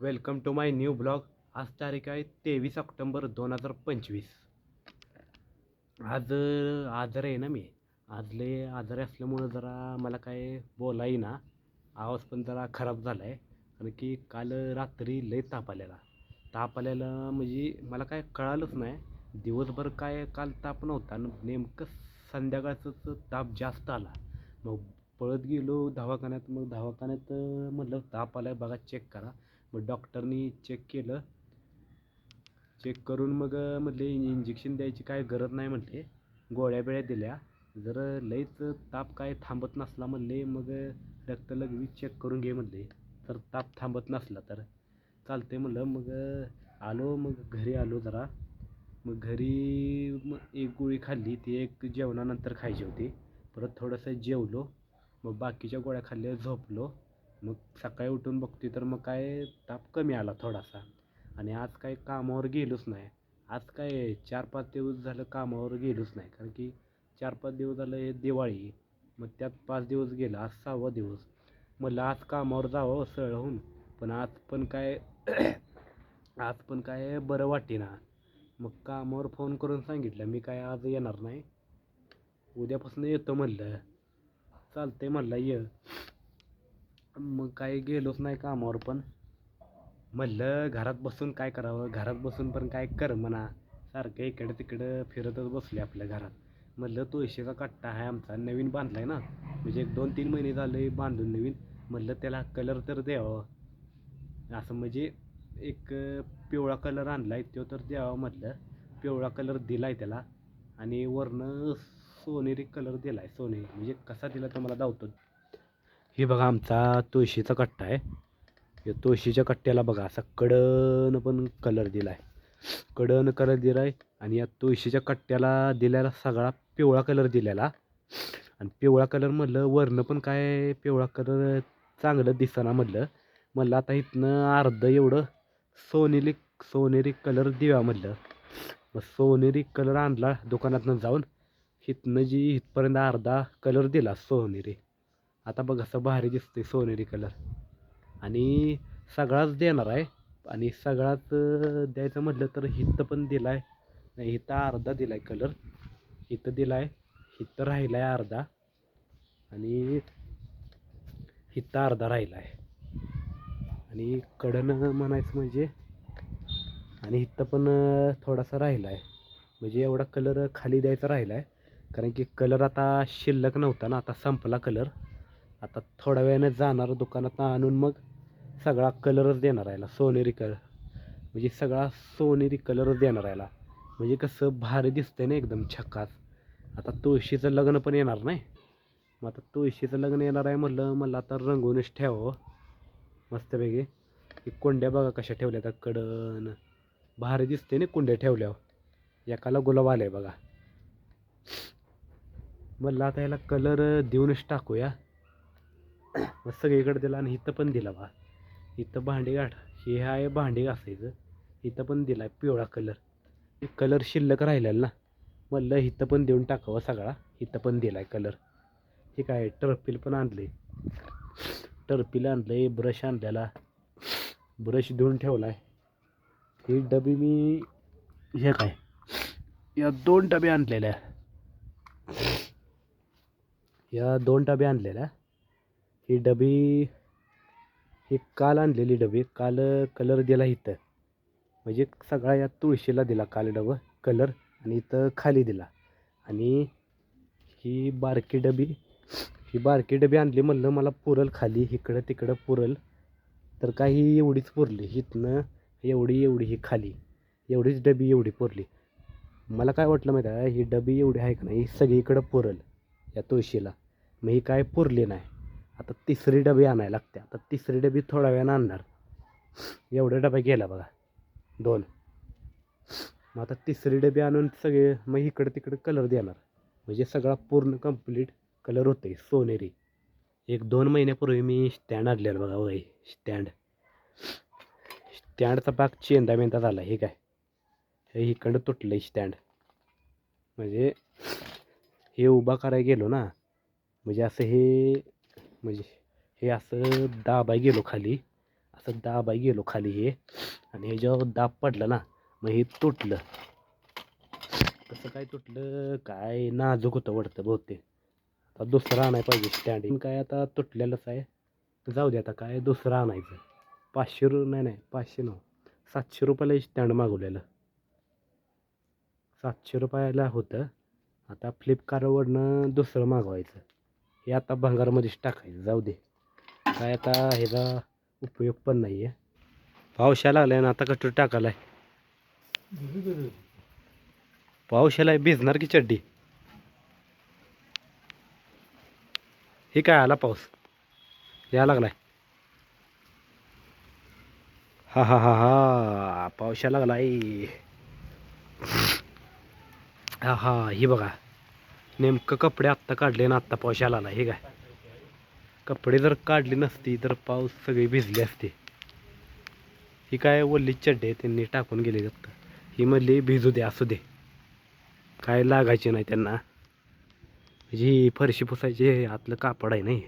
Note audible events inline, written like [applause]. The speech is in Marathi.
Welcome to my new blog. आज तारीख आहे तेवीस ऑक्टोंबर दोन हजार पंचवीस. आज आजार आजारी आहे ना मी. आज लय आजारी असल्यामुळं जरा मला काय बोलाही ना आवाज पण जरा खराब झाला आहे कारण की काल रात्री लय ताप आलेला. ताप आलेला म्हणजे मला काय कळालंच नाही. दिवसभर काय काल ताप नव्हता आणि नेमकं संध्याकाळचं ताप जास्त आला. मग पळत गेलो दवाखान्यात. मग दवाखान्यात म्हटलं ताप आलाय बघा चेक करा. मग डॉक्टरनी चेक केलं. चेक करून मग म्हटले इंजेक्शन द्यायची काय गरज नाही म्हटले. गोळ्या बिळ्या दिल्या. जर लईच ताप काय थांबत नसला म्हणले. मग रक्त लघवी चेक करून घे म्हणले. तर ताप थांबत नसला तर. चालते म्हणलं. मग आलो. मग घरी आलो जरा. मग घरी मग एक गोळी खाल्ली. ती एक जेवणानंतर खायची होती. परत थोडंसं जेवलो. मग बाकीच्या गोळ्या खाल्ल्या झोपलो. मग सकाळी उठून बघतोय तर मग काय ताप कमी आला थोडासा. आणि आज काय कामावर गेलोच नाही. आज काय चार पाच दिवस झालं कामावर गेलोच नाही. कारण की चार पाच दिवस झालं हे दिवाळी. मग त्यात पाच दिवस गेलं आज सहावा दिवस. म्हटलं आज कामावर जावं सरळ होऊन पण आज पण काय [clears throat] आज पण काय बरं वाटेना. मग कामावर फोन करून सांगितलं मी काय आज येणार नाही. उद्यापासून येतो म्हणलं. चालतंय म्हणलं ये. मग काही गेलोच नाही कामावर पण. म्हणलं घरात बसून काय करावं? घरात बसून पण काय कर म्हणा. सारखं इकडं तिकडं फिरतच बसले आपल्या घरात. म्हणलं तुळशीचा कट्टा आहे आमचा नवीन बांधला आहे ना. म्हणजे एक दोन तीन महिने झाले बांधून नवीन. म्हणलं त्याला कलर तर द्यावं. असं म्हणजे एक पिवळा कलर आणलाय तो तर द्यावा म्हटलं. पिवळा कलर दिला आहे त्याला. आणि वरनं सोनेरी कलर दिला आहे सोनेरी म्हणजे कसा दिला तो मला दावतो. हे बघा आमचा तुळशीचा कट्टा आहे. या तुळशीच्या कट्ट्याला बघा असा कडन पण कलर दिला आहे कडन कलर दिला आहे आणि या तुळशीच्या कट्ट्याला दिलेला सगळा पिवळा कलर दिलेला. आणि पिवळा कलर म्हटलं वरनं पण काय पिवळा कलर चांगलं दिसना म्हटलं म्हटलं आता इथनं अर्ध एवढं सोनेरी सोनेरी कलर देऊया म्हटलं मग सोनेरी कलर आणला दुकानातनं जाऊन. इथनं जी इथपर्यंत अर्धा कलर दिला सोनेरी. आता बघ असं भारी दिसतंय सोनेरी कलर. आणि सगळाच देणार आहे. आणि सगळाच द्यायचं म्हटलं तर हित पण दिला आहे नाही इथं अर्धा दिला आहे कलर. इथं दिला आहे इथं राहिला आहे अर्धा. आणि इथं अर्धा राहिला आहे आणि कडनं म्हणायचं म्हणजे आणि इथं पण थोडासा राहिला आहे म्हणजे एवढा कलर खाली द्यायचा राहिला आहे कारण की कलर आता शिल्लक नव्हता ना आता संपला कलर. आता थोड्या वेळाने जाणार दुकानात आणून मग सगळा कलरच देणार आहे सोनेरी कलर म्हणजे सगळा सोनेरी कलरच देणार आहे म्हणजे कसं भारी दिसतंय ना एकदम छक्काच आता तुळशीचं लग्न पण येणार नाही. मग आता तुळशीचं लग्न येणार आहे म्हटलं मला आता रंगवूनच ठेवावं हो. मस्तपैकी. की कोंड्या बघा कशा ठेवल्या त्या कडन. भारी दिसते ना कुंड्या ठेवल्यावर हो. एकाला गुलाब आलाय बघा. म्हटलं आता याला कलर देऊनच टाकूया. मग सगळीकडे दिला आणि इथं पण दिला बा. इथं भांडी गाठ हे आहे भांडी घासायचं. इथं पण दिला पिवळा कलर. कलर शिल्लक राहिलेला ना. म्हणलं इथं पण देऊन टाकावं सगळा. इथं पण दिला आहे कलर. हे काय टर्पिल पण आणले टर्पिल आणलं ब्रश आणलेला. ब्रश धुवून ठेवला आहे ही डबी मी हे काय? या दोन डबे आणलेल्या. या दोन डबे आणलेल्या. ही डबी ही काल आणलेली डबी काल कलर दिला इथं. म्हणजे सगळा या तुळशीला दिला काल डबं कलर आणि इथं खाली दिला. आणि ही बारकी डबी ही बारकी डबी आणली म्हणलं मला पुरल खाली इकडं तिकडं पुरल. तर काही एवढीच पुरली इथनं एवढी एवढी ही खाली. एवढीच डबी एवढी पुरली. मला काय वाटलं माहिती आहे ही डबी एवढी आहे का नाही ही सगळीकडं पुरल या तुळशीला. मग ही काय पुरली नाही. आता तिसरी डबी आणायला लागते. आता तिसरी डबी थोड्या वेळानं आणणार. एवढे डबे गेला बघा. दोन. मग आता तिसरी डबी आणून सगळे मग इकडं तिकडं कलर देणार. म्हणजे सगळा पूर्ण कंप्लीट कलर होते सोनेरी. एक दोन महिन्यापूर्वी मी स्टँड आणलेलं बघा वय. स्टँड स्टँडचा भाग चेंदा मेंदा झाला. हे काय? हे इकडं तुटलं स्टँड म्हणजे हे उभा करायला गेलो ना. म्हणजे असं हे म्हणजे हे असं दाबाय गेलो खाली. असं दाबाय गेलो खाली हे. आणि हे जेव्हा दाब पडला ना मग हे तुटलं. कसं काय तुटलं काय नाजूक होतं वाटतं बहुतेक. आता दुसरं आणायला पाहिजे स्टँडिंग काय आता तुटलेलंच आहे. जाऊ दे आता काय दुसरं आणायचं? पाचशे रु नाही नाही पाचशे नऊ सातशे रुपयाला स्टँड मागवलेलं. सातशे रुपयाला होतं. आता फ्लिपकार्टवरनं दुसरं मागवायचं. हे आता भंगारमध्येच टाकायचं जाऊ दे. काय आता ह्याचा उपयोग पण नाही आहे पावशा लागला लागलाय ना आता कटर टाकायला पाऊस यायला भिजणार की चड्डी? हे काय आला पाऊस? या लागलाय. हा हा हा हा पावशा लागलाय. हा हा ही बघा. नेमकं कपडे आत्ता काढले ना आत्ता पाऊस यायला लागला हे काय? कपडे जर काढले नसती तर पाऊस सगळी भिजली असते. ही काय वल्ली चड्डे त्यांनी टाकून गेले आत्ता ही म्हणली भिजू दे असू दे. काय लागायचे नाही त्यांना. म्हणजे ही फरशी पुसायची आतलं कापड आहे नाही.